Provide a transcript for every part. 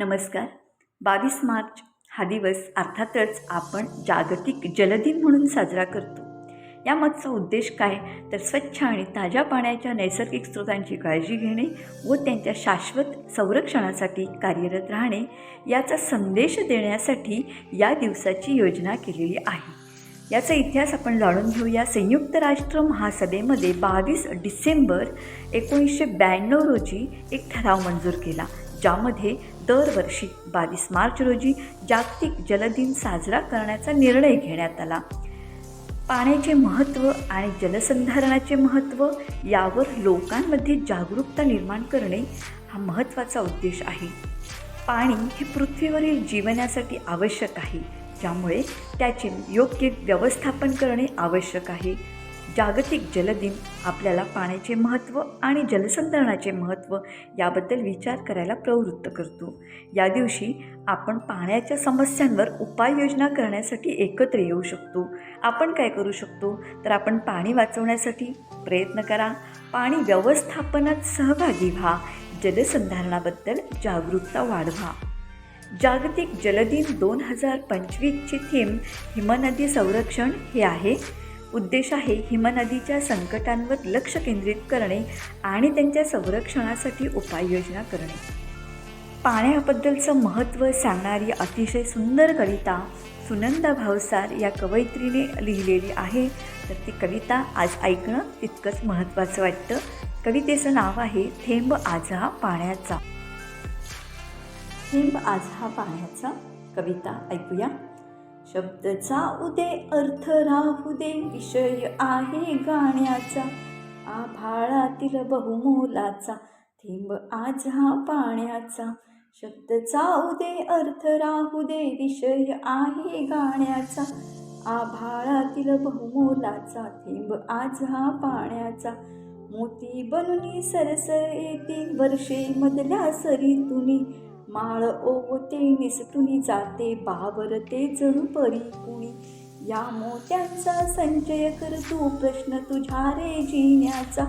नमस्कार. बावीस मार्च हा दिवस अर्थातच आपण जागतिक जलदिन म्हणून साजरा करतो. या मागचा उद्देश काय? तर स्वच्छ आणि ताज्या पाण्याच्या नैसर्गिक स्रोतांची काळजी घेणे व त्यांच्या शाश्वत संरक्षणासाठी कार्यरत राहणे याचा संदेश देण्यासाठी या दिवसाची योजना केलेली आहे. याचा इतिहास आपण जाणून घेऊया. संयुक्त राष्ट्र महासभेमध्ये बावीस डिसेंबर एकोणीसशे ब्याण्णव रोजी एक ठराव मंजूर केला ज्यामध्ये दरवर्षी बावीस मार्च रोजी जागतिक जलदिन साजरा करण्याचा निर्णय घेण्यात आला. पाण्याचे महत्त्व आणि जलसंधारणाचे महत्त्व यावर लोकांमध्ये जागरूकता निर्माण करणे हा महत्त्वाचा उद्देश आहे. पाणी हे पृथ्वीवरील जीवनासाठी आवश्यक आहे ज्यामुळे त्याचे योग्य व्यवस्थापन करणे आवश्यक आहे. जागतिक जलदिन आपल्याला पाण्याचे महत्त्व आणि जलसंधारणाचे महत्त्व याबद्दल विचार करायला प्रवृत्त करतो. या दिवशी आपण पाण्याच्या समस्यांवर उपाययोजना करण्यासाठी एकत्र येऊ शकतो. आपण काय करू शकतो? तर आपण पाणी वाचवण्यासाठी प्रयत्न करा. पाणी व्यवस्थापनात सहभागी व्हा. जलसंधारणाबद्दल जागरूकता वाढवा. जागतिक जलदिन दोन हजार पंचवीसची थीम हिमनदी संरक्षण हे आहे. उद्देश आहे हिमनदीच्या संकटांवर लक्ष केंद्रित करणे आणि त्यांच्या संरक्षणासाठी उपाययोजना करणे. पाण्याबद्दलचं महत्त्व सांगणारी अतिशय सुंदर कविता सुनंदा भावसार या कवयित्रीने लिहिलेली आहे. तर ती कविता आज ऐकणं तितकंच महत्त्वाचं वाटतं. कवितेचं नाव आहे थेंब आज हा पाण्याचा. थेंब आज हा पाण्याचा कविता ऐकूया. शब्द जाऊ दे अर्थ राहू दे विषय आहे गाण्याचा. आभाळातील बहुमोलाचा थेंब आज हा पाण्याचा. शब्द जाऊ दे अर्थ राहू दे विषय आहे गाण्याचा. आभाळातील बहुमोलाचा थेंब आज हा पाण्याचा. मोती बनुनी सरसर येते वर्षे मधल्या सरीतुनी. माळ ओवते निसटुनी जाते बावरते जणू परी कुणी. या मोत्यांचा संचय कर तू प्रश्न तुझ्या रे जिण्याचा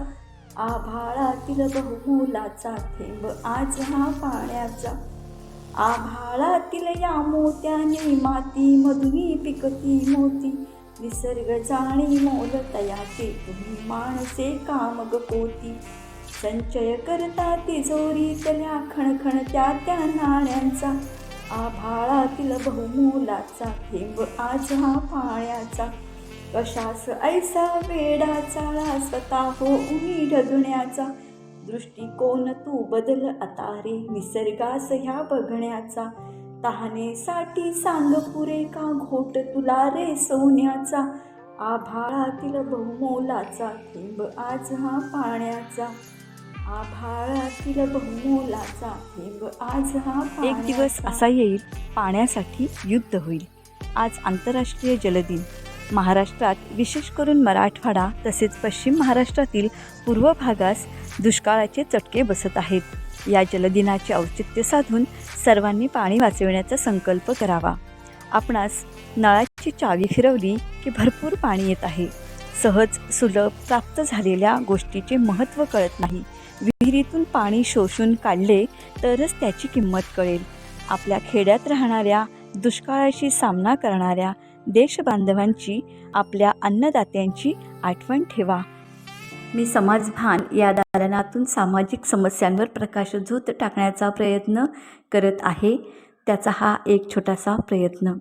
आभाळातील बहुमोलाचा थेंब आज हा पाण्याचा. आभाळातील या मोत्याने माती मधुनी पिकती मोती. निसर्ग जाणी मोल तयाचे तुम्ही माणसे कामग पोती संचय करता तिजोरीतल्या खणखणत्या त्या नाण्यांचा. आभाळातील बहुमोलाचा थेंब आज हा पाण्याचा. कशास ऐसा वेडा चाळा स्वतः हो उमी ढगण्याचा दृष्टिकोन तू बदल आता रे निसर्गास ह्या बघण्याचा. तहानेसाठी सांग पुरे का घोट तुला रे सोन्याचा. आभाळातील बहुमोलाचा थेंब आज हा पाण्याचा. एक दिवस असा येईल पाण्यासाठी युद्ध होईल. आज आंतरराष्ट्रीय जलदिन. महाराष्ट्रात विशेष करून मराठवाडा तसेच पश्चिम महाराष्ट्रातील पूर्व भागास दुष्काळाचे चटके बसत आहेत. या जलदिनाचे औचित्य साधून सर्वांनी पाणी वाचविण्याचा संकल्प करावा. आपणास नळाची चावी फिरवली की भरपूर पाणी येत आहे. सहज सुलभ प्राप्त झालेल्या गोष्टीचे महत्त्व कळत नाही. विहिरीतून पाणी शोषून काढले तरच त्याची किंमत कळेल. आपल्या खेड्यात राहणाऱ्या दुष्काळाशी सामना करणाऱ्या देशबांधवांची आपल्या अन्नदात्यांची आठवण ठेवा. मी समाजभान या दालनातून सामाजिक समस्यांवर प्रकाशझोत टाकण्याचा प्रयत्न करत आहे. त्याचा हा एक छोटासा प्रयत्न.